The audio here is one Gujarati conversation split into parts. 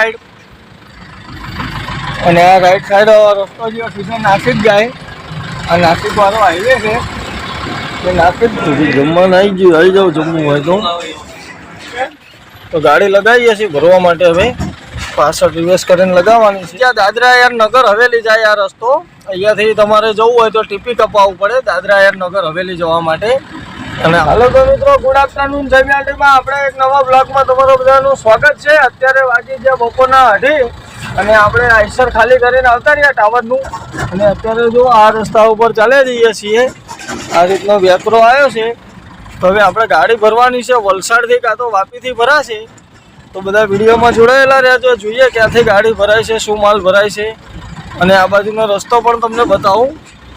સાઈડ અને આ રાઈટ સાઈડ રસ્તો જે સીધો નાસિક જાય. આ નાસિક વાળો હાઈવે છે. એ નાસિક સુધી જમવાનું આવી ગયું આવી જાઉં જમવું હોય તો. તો ગાડી લગાવીએ છીએ ભરવા માટે હવે. પાછળ રિવર્સ કરીને લગાવવાની છે. ત્યાં દાદરા યાર નગર હવેલી જાય આ રસ્તો. અહીંયાથી તમારે જવું હોય તો ટીપી કપાવવું પડે દાદરા યાર નગર હવેલી જવા માટે. હાલો તો મિત્રો ગુડ આફ્ટરનૂન જમ્યાટીમાં મ્યાટીમાં આપણે એક નવા બ્લોગમાં તમારું બધાનું સ્વાગત છે. અત્યારે વાગી ગયા બપોરના અઢી અને આપણે આઈસર ખાલી કરીને આવતા રહ્યા ટાવરનું. અને અત્યારે જો આ રસ્તા ઉપર ચાલી જઈએ છીએ. આ રીતનો વેપરો આવ્યો છે. તો હવે આપણે ગાડી ભરવાની છે. વલસાડથી કાં તો વાપીથી ભરાશે. તો બધા વિડીયોમાં જોડાયેલા રહેજો. જોઈએ ક્યાંથી ગાડી ભરાય છે, શું માલ ભરાય છે. અને આ બાજુનો રસ્તો પણ તમને બતાવું.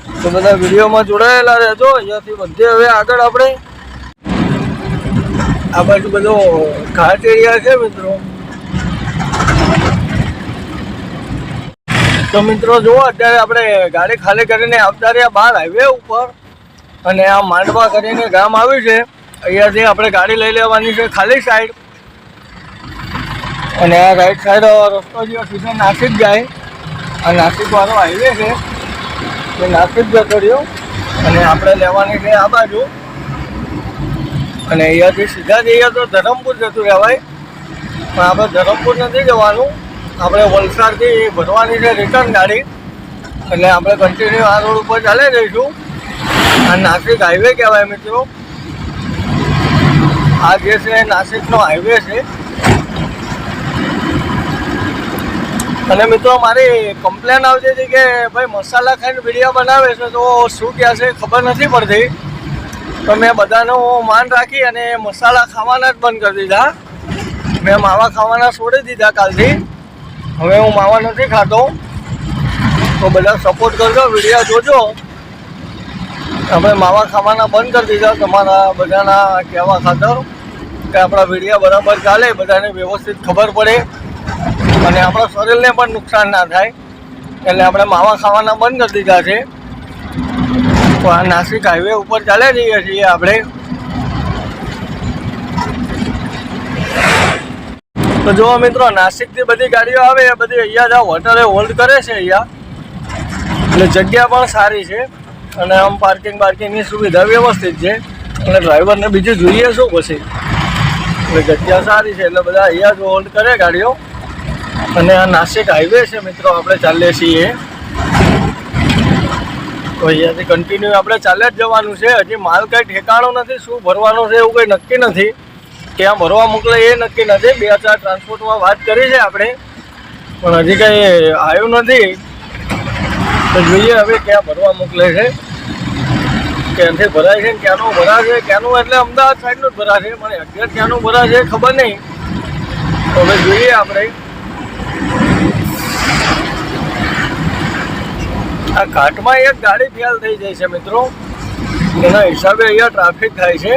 તો બધા વિડીયોમાં જોડાયેલા રહેજો. અહીંયાથી બધે હવે આગળ આપણે. આ બાજુ બધો ઘાટ એરિયા છે મિત્રો. તો મિત્રો જુઓ, અત્યારે આપણે ગાડી ખાલી કરીને આવતા રહ્યા બહાર હાઈવે ઉપર. અને આ માંડવા કરીને ગામ આવ્યું છે. અહીંયાથી આપણે ગાડી લઈ લેવાની છે ખાલી સાઈડ અને આ રાઈટ સાઈડ રસ્તો જે સીધા નાસિક જાય આ નાસિક વાળો હાઈવે છે. એ નાસિક જતો રહ્યો અને આપણે લેવાની છે આ બાજુ. અને અહીંયાથી સીધા જઈએ તો ધરમપુર જતું રહેવાય. પણ આપણે ધરમપુર નથી જવાનું. આપણે વલસાડથી ભરવાની છે રિટર્ન ગાડી. એટલે આપણે કન્ટિન્યુ આ રોડ ઉપર ચાલે જઈશું. આ નાસિક હાઈવે કહેવાય મિત્રો. આ જે છે નાસિકનો હાઈવે છે. અને મિત્રો, મારી કમ્પ્લેન આવતી હતી કે, ભાઈ, મસાલા ખાઈને વીડિયો બનાવે છે તો શું કહે છે? ખબર નથી પડતી. તો મેં બધાનું માન રાખી અને મસાલા ખાવાના જ બંધ કરી દીધા. મેં માવા ખાવાના છોડી દીધા કાલથી. હવે હું માવા નથી ખાતો. તો બધા સપોર્ટ કરજો વીડિયો જોજો. આપણે માવા ખાવાના બંધ કરી દીધા તમારા બધાના કહેવા ખાતર કે આપણા વીડિયો બરાબર ચાલે, બધાને વ્યવસ્થિત ખબર પડે. અને આપણા શરીરને પણ નુકસાન ના થાય. એટલે આપણે માવા ખાવાના બંધ કરી દીધા છે. તો આ નાસિક હાઈવે ઉપર ચાલે જઈએ છીએ આપણે. તો જુઓ મિત્રો, નાસિકથી બધી ગાડીઓ આવે, એ બધી અહીંયા જ હોટલે હોલ્ડ કરે છે અહીંયા. એટલે જગ્યા પણ સારી છે. અને આમ પાર્કિંગ પાર્કિંગની સુવિધા વ્યવસ્થિત છે. અને ડ્રાઈવરને બીજું જોઈએ શું પછી. એટલે જગ્યા સારી છે, એટલે બધા અહીંયા જ હોલ્ડ કરે ગાડીઓ. અને આ નાસિક હાઈવે છે મિત્રો, આપણે ચાલીએ છીએ. તો અહીંયાથી કન્ટિન્યુ આપણે ચાલ્યા જ જવાનું છે. હજી માલ કંઈ ઠેકાણો નથી, શું ભરવાનું છે એવું કંઈ નક્કી નથી. ક્યાં ભરવા મોકલે એ નક્કી નથી. બે ચાર ટ્રાન્સપોર્ટમાં વાત કરી છે આપણે. પણ હજી કંઈ આવ્યું નથી. તો જોઈએ હવે ક્યાં ભરવા મોકલે છે. ક્યાંથી ભરાય છે ક્યાંનું ભરાશે ક્યાંનું એટલે અમદાવાદ સાઈડનું જ ભરાશે. પણ અગિયાર ક્યાંનું ભરાશે ખબર નહીં. તો હવે જોઈએ આપણે. આ ઘાટમાં એક ગાડી ફેલ થઈ જાય છે મિત્રો. એના હિસાબે અહીંયા ટ્રાફિક થાય છે.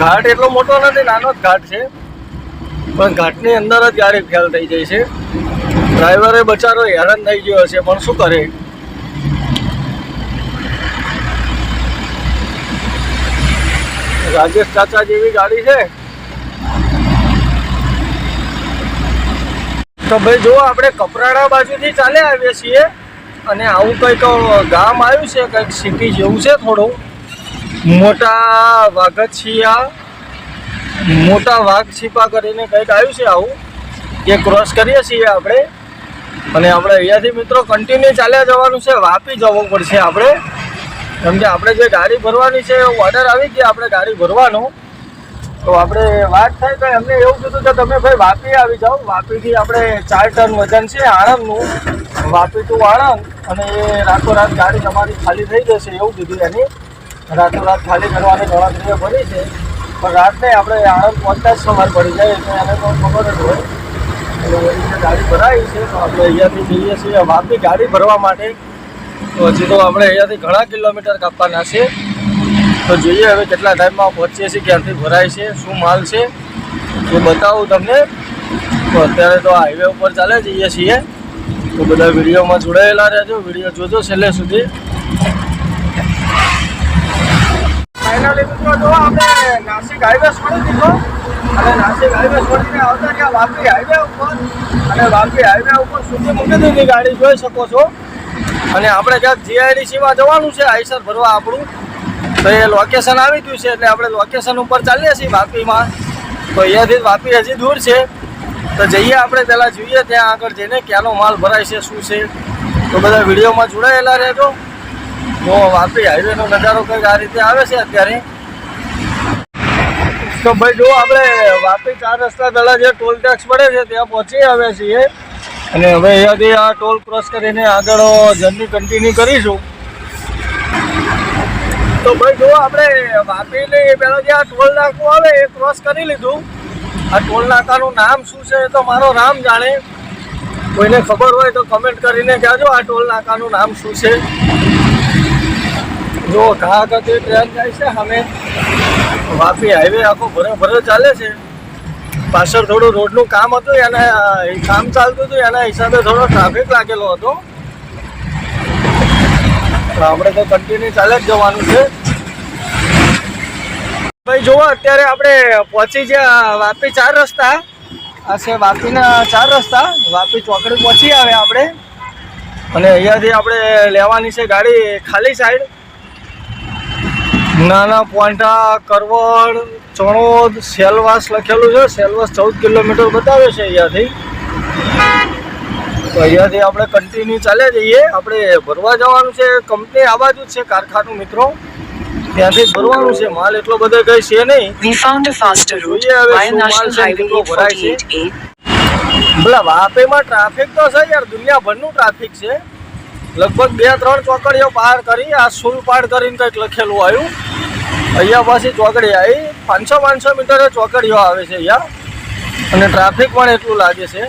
ઘાટ એટલો મોટો નથી, નાનો જ ઘાટ છે. પણ ઘાટની અંદર જ ગાડી ફેલ થઈ જાય છે. ડ્રાઈવરે બચારો હેરાન થઈ ગયો હશે, પણ શું કરે? રાજેશ ચાચા જેવી ગાડી છે? તો ભાઈ, જો આપણે કપરાડા બાજુથી ચાલે આવીએ છીએ અને આવું કંઈક ગામ આવ્યું છે, કંઈક સિટી જેવું છે થોડું. મોટા વાઘછિયા, મોટા વાઘ છીપા કરીને કંઈક આવ્યું છે આવું એ ક્રોસ કરીએ છીએ આપણે. અને આપણે અહીંયાથી મિત્રો કન્ટિન્યુ ચાલ્યા જવાનું છે, વાપી જવું પડશે આપણે. કેમ કે આપણે જે ગાડી ભરવાની છે ઓર્ડર આવી ગયા, આપણે ગાડી ભરવાનો. તો આપણે વાત થાય તો એમને એવું કીધું કે તમે ભાઈ વાપી આવી જાઓ. વાપીથી આપણે ચાર ટન વજન છે આણંદનું. વાપી ટુ આણંદ અને એ રાતોરાત ગાડી તમારી ખાલી થઈ જશે એવું કીધું એની. રાતોરાત ખાલી કરવાની ગણતરીઓ ભરી છે. પણ રાત નહીં આપણે આણંદ પહોંચતા જ સવાર પડી જાય એટલે એને તો ખબર જ હોય. એટલે રીતે ગાડી ભરાઈ છે. તો આપણે અહીંયાથી જઈએ છીએ. વાપી ગાડી ભરવા માટે. તો હજી તો આપણે અહીંયાથી ઘણા કિલોમીટર કાપવાના છે. તો જોઈએ હવે કેટલા ટાઈમમાં પહોંચીએ છીએ ક્યાંથી ભરાય છે, શું માલ છે, એ બતાવું તમને. તો અત્યારે તો હાઈવે ઉપર ચાલે જઈએ છીએ. તો બધા વિડીયોમાં જોડાયેલા રહેજો, વીડિયો જોજો છેલ્લે સુધી. જો આપણે નાસિક હાઈવે છોડી ઉપર સુધી મૂકી ગાડી, જોઈ શકો છો. અને આપણે ક્યાંક જીઆઈડીસીમાં જવાનું છે, આઈસર ભરવા આપણું. તો એ લોકેશન આવી ગયું છે એટલે આપણે લોકેશન ઉપર ચાલીએ છીએ વાપીમાં. તો અહીંયાથી વાપી હજી દૂર છે. તો જઈએ આપણે પહેલાં જોઈએ ત્યાં આગળ જઈને ક્યાંનો માલ ભરાય છે, શું છે. તો બધા વિડીયોમાં જોડાયેલા રહેજો. તો વાપી હાઈવેનો નજારો કંઈક આ રીતે આવે છે અત્યારે. તો ભાઈ જો આપણે વાપી ચાર રસ્તા પહેલાં જે ટોલ ટેક્સ પડે છે ત્યાં પહોંચી આવ્યા છીએ. અને હવે અહીંયાથી આ ટોલ ક્રોસ કરીને આગળ જર્ની કન્ટિન્યુ કરીશું. તો ભાઈ જો આપણે વાપીની પેલો જે આ ટોલ નાકું આવે એ ક્રોસ કરી લીધું. આ ટોલ નાકાનું નામ શું છે તો મારો રામ જાણે. કોઈને ખબર હોય તો કમેન્ટ કરીને કહેજો આ ટોલ નાકાનું નામ શું છે. જો ઘા આગળથી ટ્રેન જાય છે, સામે વાપી હાઈવે આખો ભરે ભરે ચાલે છે. પાછળ થોડું રોડનું કામ હતું, એના કામ ચાલતું હતું, એના હિસાબે થોડો ટ્રાફિક લાગેલો હતો. આપણે તો કન્ટિન્યુ ચાલે જ જવાનું છે. ભાઈ, જુઓ, અત્યારે આપણે પહોંચી ગયા વાપી ચાર રસ્તા. આ છે વાપીના ચાર રસ્તા. વાપી ચોકડી પહોંચી આવે આપણે. અને અહીંયાથી આપણે લેવાની છે ગાડી ખાલી સાઈડ નાના પોઈન્ટા કરવડ, ચણોદ સેલવાસ લખેલું છે. સેલવાસ ચૌદ કિલોમીટર બતાવે છે અહીંયાથી. તો અહીંયાથી આપણે કન્ટિન્યુ ચાલ્યા જઈએ. આપણે ભરવા જવાનું છે. કંપની આ બાજુ છે કારખાનું મિત્રો. ત્યાંથી ભરવાનું છે. માલ એટલો બધો કઈ છે નહીં. જોઈએ હવે via શું માલ છે, કેટલો ભરાય છે. 48A. પેલા ટ્રાફિક તો છે યાર. દુનિયાભરનું ટ્રાફિક છે. લગભગ બે ત્રણ ચોકડીઓ પાર કરી આ સુલ પાર કરીને કંઈક લખેલું આવ્યું. અહીંયા પાછી ચોકડી આવી. પાંચસો પાંચસો મીટરે ચોકડીઓ આવે છે અહીંયા. અને ટ્રાફિક પણ એટલું લાગે છે.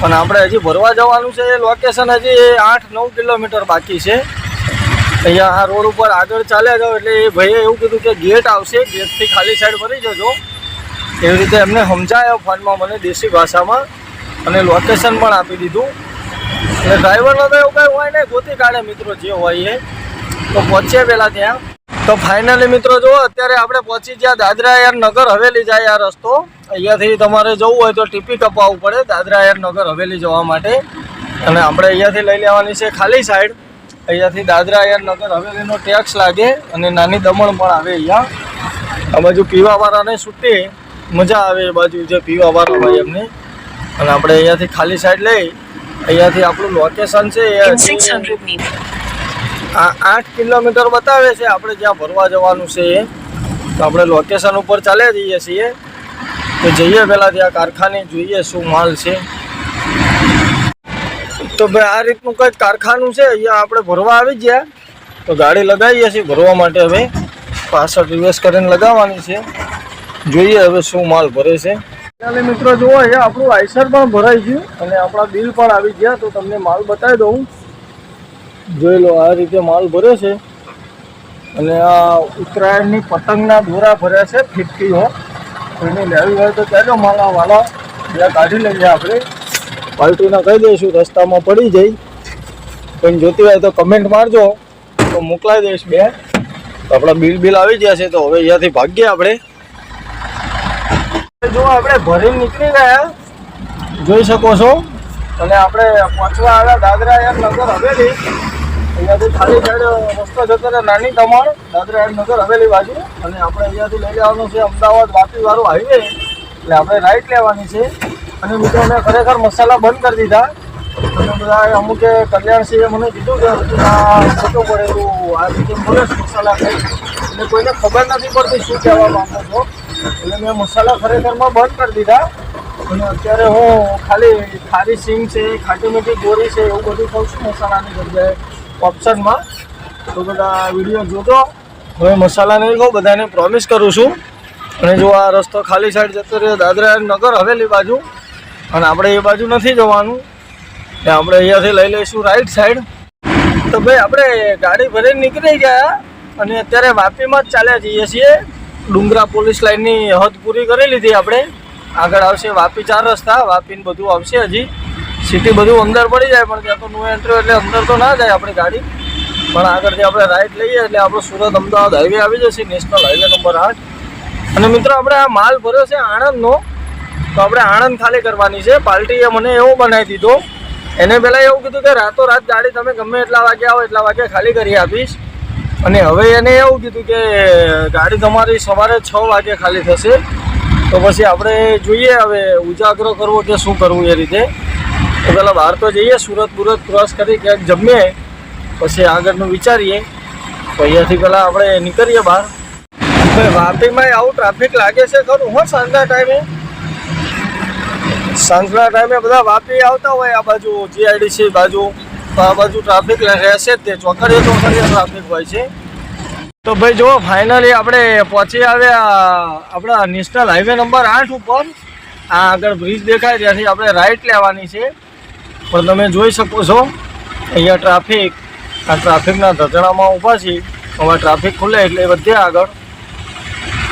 પણ આપણે હજી ભરવા જવાનું છે, એ લોકેશન હજી આઠ નવ કિલોમીટર બાકી છે. અહીંયા આ રોડ ઉપર આગળ ચાલ્યા જાઓ એટલે એ ભાઈએ એવું કીધું કે ગેટ આવશે ગેટથી ખાલી સાઈડ ભરી જજો એવી રીતે એમને સમજાયો ફોનમાં મને દેશી ભાષામાં અને લોકેશન પણ આપી દીધું. એટલે ડ્રાઈવરનો તો એવું કંઈ હોય નહીં, ગોતી કાઢે મિત્રો જે હોય એ. તો પહોંચે પહેલાં ત્યાં. તો ફાઇનલી મિત્રો જુઓ અત્યારે આપણે પહોંચી ગયા દાદરા યાર નગર હવેલી જાય આ રસ્તો. અહીંયાથી તમારે જવું હોય તો ટીપી કપાવવું પડે દાદરા યાર નગર હવેલી જવા માટે. અને આપણે અહીંયાથી લઈ લેવાની છે ખાલી સાઈડ અહીંયાથી દાદરા યાર નગર હવેલીનો ટેક્સ લાગે અને નાની દમણ પણ આવે અહીંયા. આ બાજુ પીવાવાળાને છૂટી મજા આવે એ બાજુ જે પીવાવાળા હોય એમને. અને આપણે અહીંયાથી ખાલી સાઈડ લઈ અહીંયાથી આપણું લોકેશન છે એ In હજી 600 meters, આ આઠ કિલોમીટર બતાવે છે. આપણે જ્યાં ભરવા જવાનું છે એ તો આપણે લોકેશન ઉપર ચાલ્યા જઈએ છીએ. તો જઈએ પહેલાં ત્યાં કારખાને, જોઈએ શું માલ છે. તો ભાઈ, આ રીતનું કંઈક કારખાનું છે. અહીંયા આપણે ભરવા આવી ગયા. તો ગાડી લગાવીએ છીએ ભરવા માટે હવે. પાછળ રિવર્સ કરીને લગાવવાની છે. જોઈએ હવે શું માલ ભરે છે. ચાલે મિત્રો જુઓ, અહીંયા આપણું આઈસર પણ ભરાઈ ગયું અને આપણા બિલ પણ આવી ગયા. તો તમને માલ બતાવી દઉં. જોઈ લો, આ રીતે માલ ભરે છે. અને આ ઉત્તરાયણની પતંગના દોરા ભર્યા છે ફિફ્ટીઓ કોઈને લેવી હોય તો કહેજો, માલા વાલા બે કાઢી લઈએ આપણે. પાલટીના કહી દઈશું, રસ્તામાં પડી જાય પણ જોતી હોય તો કમેન્ટ મારજો. તો મોકલાવી દઈશ બે. તો આપણા બિલ બિલ આવી ગયા છે, તો હવે અહીંયાથી ભાગીએ આપણે. જો આપણે ભરીને નીકળી ગયા, જોઈ શકો છો. અને આપણે પહોંચવા આવ્યા દાદરા યાર નગર હવેલી. અહીંયાથી ખાલી સાઈડ રસ્તો જતો રહે નાની દમણ દાદરા એન્ડ નગર હવેલી બાજુ. અને આપણે અહીંયાથી લઈ જવાનું છે અમદાવાદ વાપીવાળો હાઈવે એટલે આપણે રાઈટ લેવાની છે. અને મિત્રો મેં ખરેખર મસાલા બંધ કરી દીધા. અને બધા અમુકે કલ્યાણસિંહે મને કીધું કે ખોટું પડેલું આ રીતે છે મસાલા કંઈ એટલે કોઈને ખબર નથી પડતી શું કહેવા માંગો છો. એટલે મેં મસાલા ખરેખરમાં બંધ કરી દીધા. અને અત્યારે હું ખાલી ખારી સિંગ છે, ખાટી મીઠી ગોરી છે, એવું બધું ખાઉં છું મસાલાની જગ્યાએ. ઓપ્શનમાં. તો બધા વીડિયો જોજો. હવે મસાલા નહીં કહું બધાને પ્રોમિસ કરું છું. અને જો આ રસ્તો ખાલી સાઈડ જતો રહ્યો, દાદરા નગર હવેલી બાજુ. અને આપણે એ બાજુ નથી જવાનું. એ આપણે અહીંયાથી લઈ લઈશું રાઈટ સાઈડ તો ભાઈ, આપણે ગાડી ભરીને નીકળી ગયા અને અત્યારે વાપીમાં જ ચાલ્યા જઈએ છીએ. ડુંગરા પોલીસ લાઇનની હદ પૂરી કરી લીધી આપણે. આગળ આવશે વાપી ચાર રસ્તા, વાપીને બધું આવશે હજી. સિટી બધું અંદર પડી જાય પણ ત્યાં તો નો એન્ટ્રી એટલે અંદર તો ના જાય આપણી ગાડી. પણ આગળથી આપણે રાઈટ લઈએ એટલે આપણો સુરત અમદાવાદ હાઈવે આવી જશે નેશનલ હાઈવે નંબર આઠ. અને મિત્રો આપણે આ માલ ભર્યો છે આણંદનો, તો આપણે આણંદ ખાલી કરવાની છે. પાર્ટીએ મને એવો બનાવી દીધો. એને પહેલાં એવું કીધું કે રાતોરાત ગાડી તમે ગમે એટલા વાગે આવો, એટલા વાગે ખાલી કરી આપીશ. અને હવે એને એવું કીધું કે ગાડી તમારી સવારે છ વાગે ખાલી થશે. તો પછી આપણે જોઈએ હવે ઉજાગરો કરવો કે શું કરવું એ રીતે. તો પહેલાં બહાર તો જઈએ, સુરત બુરત ક્રોસ કરી, ક્યાંક જમીએ, પછી આગળનું વિચારીએ. તો અહીંયાથી પહેલાં આપણે નીકળીએ બહાર. વાપીમાં આવું ટ્રાફિક લાગે છે ખરું? હો, સાંજના ટાઈમે સાંજના ટાઈમે બધા વાપી આવતા હોય આ બાજુ જીઆઈડીસી બાજુ. તો આ બાજુ ટ્રાફિક રહેશે જ તે. ચોકડીએ ચોકડીએ ટ્રાફિક હોય છે. તો ભાઈ, જુઓ ફાઇનલી આપણે પહોંચી આવ્યા આપણા નેશનલ હાઈવે નંબર આઠ ઉપર. આ આગળ બ્રિજ દેખાય, ત્યાંથી આપણે રાઈટ લેવાની છે. પણ તમે જોઈ શકો છો અહીંયા ટ્રાફિક, આ ટ્રાફિકના ધતણામાં ઊભા છીએ, હવે ટ્રાફિક ખુલે એટલે વધે આગળ.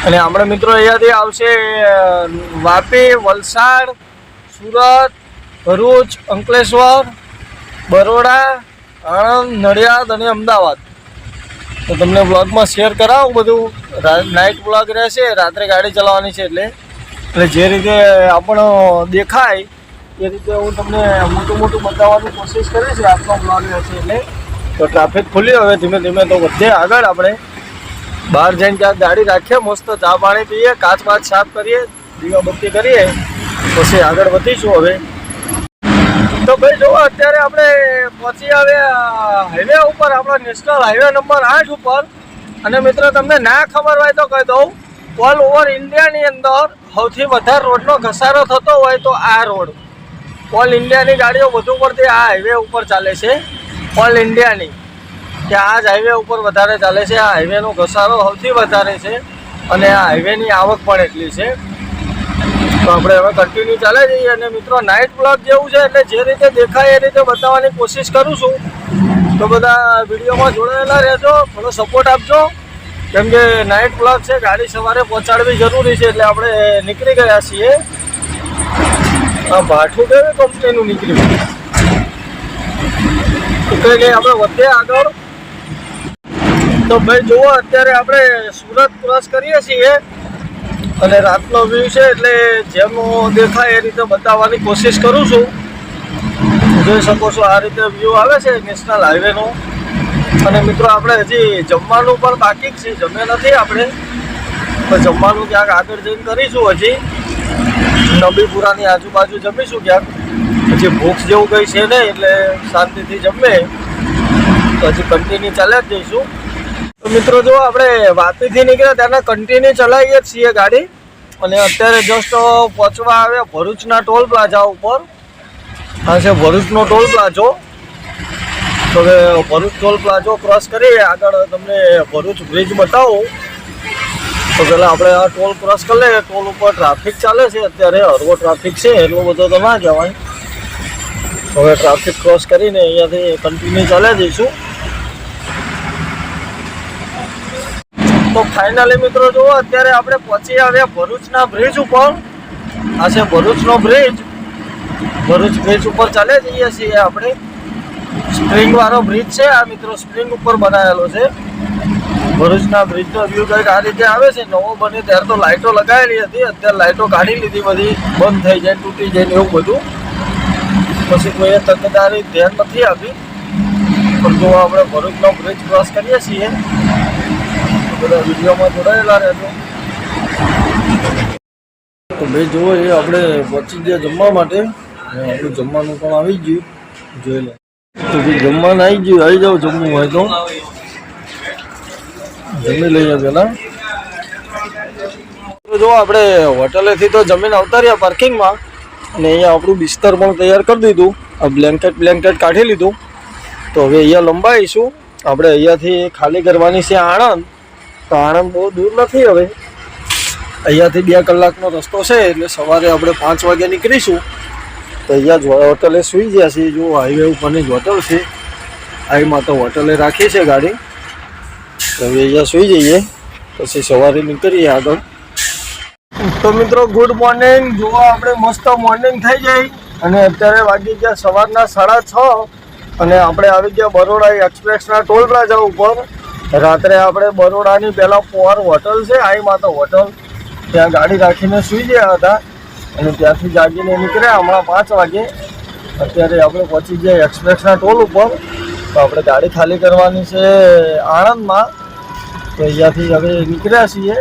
અને આપણે મિત્રો અહીંયાથી આવશે વાપી, વલસાડ, સુરત, ભરૂચ, અંકલેશ્વર, બરોડા, આણંદ, નડિયાદ અને અમદાવાદ. તો તમને બ્લોગમાં શેર કરાવું બધું. નાઇટ બ્લોગ રહેશે, રાત્રે ગાડી ચલાવવાની છે એટલે. એટલે જે રીતે આપણો દેખાય એ રીતે હું તમને મોટું મોટું બતાવવાની કોશિશ કરીશ રાતનો બ્લોગ રહેશે એટલે. તો ટ્રાફિક ખુલ્લી, હવે ધીમે ધીમે તો વધે આગળ આપણે. બહાર જઈને ત્યાં ગાડી રાખીએ, મસ્ત ચા પાણી પીએ, કાચ બાચ સાફ કરીએ દીવાબત્તી કરીએ, પછી આગળ વધીશું હવે. તો ભાઈ જો, અત્યારે આપણે પહોંચી આવ્યા હાઈવે ઉપર, આપણા નેશનલ હાઈવે નંબર આઠ ઉપર. અને મિત્રો, તમને ના ખબર હોય તો કહી દઉં ઓલ ઓવર ઇન્ડિયાની અંદર સૌથી વધારે રોડનો ઘસારો થતો હોય તો આ રોડ ઓલ ઇન્ડિયાની ગાડીઓ વધુ પડતી આ હાઈવે ઉપર ચાલે છે. ઓલ ઇન્ડિયાની કે આ જ હાઈવે ઉપર વધારે ચાલે છે. આ હાઈવેનો ઘસારો સૌથી વધારે છે અને આ હાઈવેની આવક પણ એટલી છે. તો આપણે હવે કન્ટિન્યુ ચાલે જઈએ. અને મિત્રો નાઇટ બ્લોગ જેવું છે એટલે જે રીતે દેખાય એ રીતે બતાવવાની કોશિશ કરું છું. તો બધા વિડીયોમાં જોડાયેલા રહેજો. થોડો સપોર્ટ આપજો. કેમ કે નાઇટ બ્લોગ છે, ગાડી સવારે પહોંચાડવી જરૂરી છે એટલે આપણે નીકળી ગયા છીએ. આ ભાઠું કેવી કંપનીનું નીકળ્યું? એટલે આપણે વધીએ આગળ. તો ભાઈ, જુઓ, અત્યારે આપણે સુરત ક્રોસ કરીએ છીએ. અને રાતનો વ્યૂ છે, એટલે જેમ દેખાય એ રીતે બતાવવાની કોશિશ કરું છું. જોઈ શકો છો આ રીતે વ્યૂ આવે છે નેશનલ હાઈવેનો અને મિત્રો, આપણે હજી જમવાનું પણ બાકી છે જમે નથી આપણે. તો જમવાનું ક્યાંક આગળ જઈને કરીશું હજી. નબીપુરાની આજુબાજુ જમીશું ક્યાંક. પછી ભૂખ જેવું કંઈ છે નહીં એટલે શાંતિથી જમે તો હજી કન્ટિન્યુ ચાલ્યા જ જઈશું. તો મિત્રો જો આપણે વાપીથી નીકળ્યા ત્યાંના કન્ટિન્યુ ચલાવીએ છીએ ગાડી. અને અત્યારે જસ્ટ પહોંચવા આવ્યા ભરૂચના ટોલ પ્લાઝા ઉપર. આ છે ભરૂચનો ટોલ પ્લાઝો. તો ભરૂચ ટોલ પ્લાઝો ક્રોસ કરી આગળ તમને ભરૂચ બ્રિજ બતાવું. તો પહેલાં આપણે આ ટોલ ક્રોસ કરી લઈએ. ટોલ ઉપર ટ્રાફિક ચાલે છે. અત્યારે હળવો ટ્રાફિક છે, એટલો બધો તો ના કહેવાય હવે ટ્રાફિક ક્રોસ કરીને અહીંયાથી કન્ટિન્યુ ચાલે જઈશું. તો ફાઇનલી મિત્રો જુઓ, અત્યારે આપણે પહોંચી આવ્યા ભરૂચના બ્રિજ ઉપર. આ છે ભરૂચનો બ્રિજ ભરૂચ બ્રિજ ઉપર ચાલે જઈએ છીએ આપણે. સ્પ્રિંગ વાળો બ્રિજ છે. આ મિત્રો સ્પ્રિંગ ઉપર બનાવેલો છે. ભરૂચના બ્રિજનો વ્યૂ કંઈક આ રીતે આવે છે? નવો બને ત્યારે તો લાઇટો લગાવેલી હતી. અત્યારે લાઇટો કાઢી લીધી બધી. બંધ થઈ જાય, તૂટી જાય એવું બધું. પછી કોઈએ તકેદારી ધ્યાન નથી આપી. પણ જો આપણે ભરૂચનો બ્રિજ ક્રોસ કરીએ છીએ બધા વિડીયોમાં જોડાયેલા રહેજો. તો ભાઈ જુઓ એ આપણે પહોંચી ગયા જમવા માટે. આપણું જમવાનું પણ આવી ગયું. જોઈ લો. તો ભાઈ જમવાનું આવી ગયું, આવી જાઓ જમવું હોય તો. જમી લઈએ પેલા જો, આપણે હોટલેથી તો જમીન આવતા રહ્યા પાર્કિંગમાં અને અહીંયા આપણું બિસ્તર પણ તૈયાર કરી દીધું. આ બ્લેન્કેટ બ્લેન્કેટ કાઢી લીધું. તો હવે અહીંયા લંબાઈશું. આપણે અહીંયાથી ખાલી કરવાની છે આણંદ. તો આણંદ બહુ દૂર નથી હવે. અહીંયાથી બે કલાકનો રસ્તો છે, એટલે સવારે આપણે પાંચ વાગે નીકળીશું. તો અહીંયા હોટલે સૂઈ ગયા છીએ. જો હાઈવે ઉપરની જ હોટલ છે. હાઈમાં તો હોટલે રાખી છે ગાડી. તો હવે અહીંયા સૂઈ જઈએ. પછી સવારે નીકળીએ આગળ. તો મિત્રો ગુડ મોર્નિંગ જોવા આપણે મસ્ત મોર્નિંગ થઈ જાય અને અત્યારે વાગી ગયા સવારના સાડા છ. અને આપણે આવી ગયા બરોડા એક્સપ્રેસના ટોલ પ્લાઝા ઉપર. રાત્રે આપણે બરોડાની પહેલાં પોર હોટલ છે, આઈ માતા હોટલ. ત્યાં ગાડી રાખીને સૂઈ ગયા હતા. અને ત્યાંથી જાગીને નીકળ્યા હમણાં પાંચ વાગે. અત્યારે આપણે પહોંચી ગયા એક્સપ્રેસના ટોલ ઉપર. તો આપણે ગાડી ખાલી કરવાની છે આણંદમાં. તો અહીંયાથી હવે નીકળ્યા છીએ.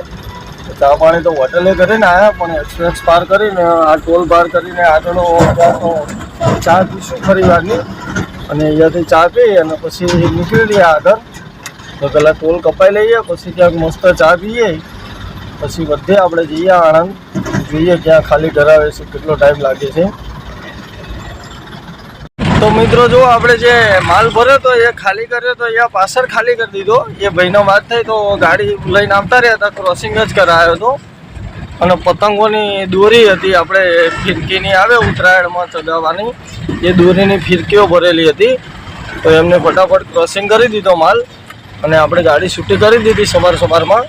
ચા પાણી તો હોટલે કરીને આવ્યા પણ એક્સપ્રેસ પાર કરીને, આ ટોલ પાર કરીને આગળનો ચા પીશું ફરી વારની. અને અહીંયાથી ચા પી અને પછી નીકળી રહ્યા આગળ. તો પહેલાં ટોલ કપાઈ લઈએ, પછી ક્યાંક મસ્ત ચા પીએ. પછી બધે આપણે જઈએ આણંદ. જોઈએ ક્યાં ખાલી ઢરાવે છે, કેટલો ટાઈમ લાગે છે. તો મિત્રો જો આપણે જે માલ ભર્યો તો એ ખાલી કર્યો તો અહીંયા પાછળ ખાલી કરી દીધો. એ ભાઈનો વાત થઈ તો ગાડી લઈને આવતા રહ્યા હતા ક્રોસિંગ જ કરાયો હતો. અને પતંગોની દોરી હતી, આપણે ફિરકીની આવે ઉત્તરાયણમાં ચગાવવાની. એ દોરીની ફિરકીઓ ભરેલી હતી. તો એમને ફટાફટ ક્રોસિંગ કરી દીધો માલ. અને આપણે ગાડી છૂટી કરી દીધી સવાર સવારમાં.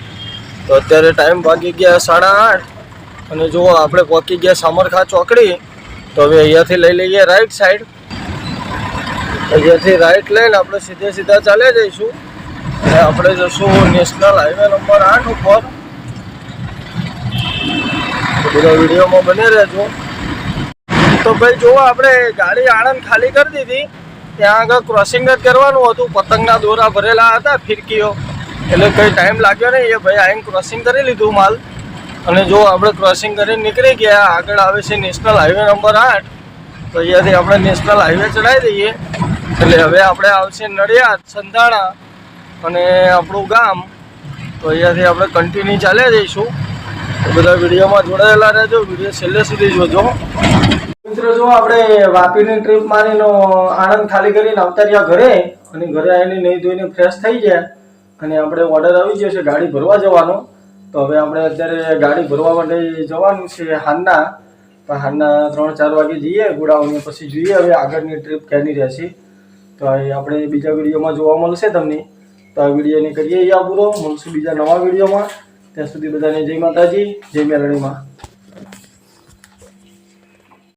તો અત્યારે ટાઈમ વાગી ગયા સાડા આઠ. અને જુઓ આપણે પહોંચી ગયા સામરખા ચોકડી, તો હવે અહીંયાથી લઈ લઈએ રાઈટ સાઈડ અહીંયાથી રાઈટ લઈને આપણે સીધે સીધા ચાલ્યા જઈશું. અને આપણે જશું નેશનલ હાઈવે નંબર આઠ ઉપર. બધા વિડીયોમાં બને રહેજો. તો ભાઈ જુઓ આપણે ગાડી આણંદ ખાલી કરી દીધી. ત્યાં આગળ ક્રોસિંગ જ કરવાનું હતું. પતંગના દોરા ભરેલા હતા, ફિરકીઓ. એટલે કંઈ ટાઈમ લાગ્યો નહીં. એ ભાઈ આઈને ક્રોસિંગ કરી લીધું માલ. અને જો આપણે ક્રોસિંગ કરીને નીકળી ગયા, આગળ આવે છે નેશનલ હાઈવે નંબર આઠ. તો અહીંયાથી આપણે નેશનલ હાઈવે ચડાવી દઈએ. એટલે હવે આપણે આવશે નડિયાદ, સંધાણા અને આપણું ગામ. તો અહીંયાથી આપણે કન્ટિન્યુ ચાલ્યા જઈશું. બધા વિડીયોમાં જોડાયેલા રહેજો, વીડિયો છેલ્લે સુધી જોજો. મિત્રો, જો આપણે વાપીની ટ્રીપ મારીનો આણંદ ખાલી કરીને આવતા રહ્યા ઘરે અને ઘરે આવીને નહીં ધોઈને ફ્રેશ થઈ ગયા અને આપણે ઓર્ડર આવી ગયો છે ગાડી ભરવા જવાનો. તો હવે આપણે અત્યારે ગાડી ભરવા માટે જવાનું છે તો હાનના ત્રણ ચાર વાગે જઈએ, ગોડાઉન પછી જોઈએ હવે આગળની ટ્રીપ ક્યાંની રહેશે. તો આપણે બીજા વિડીયોમાં જોવા મળશે તમને. તો આ વિડીયોને કરીએ યા પૂરો મળશું બીજા નવા વિડીયોમાં. ત્યાં સુધી બધાને જય માતાજી, જય મેલડીમાં.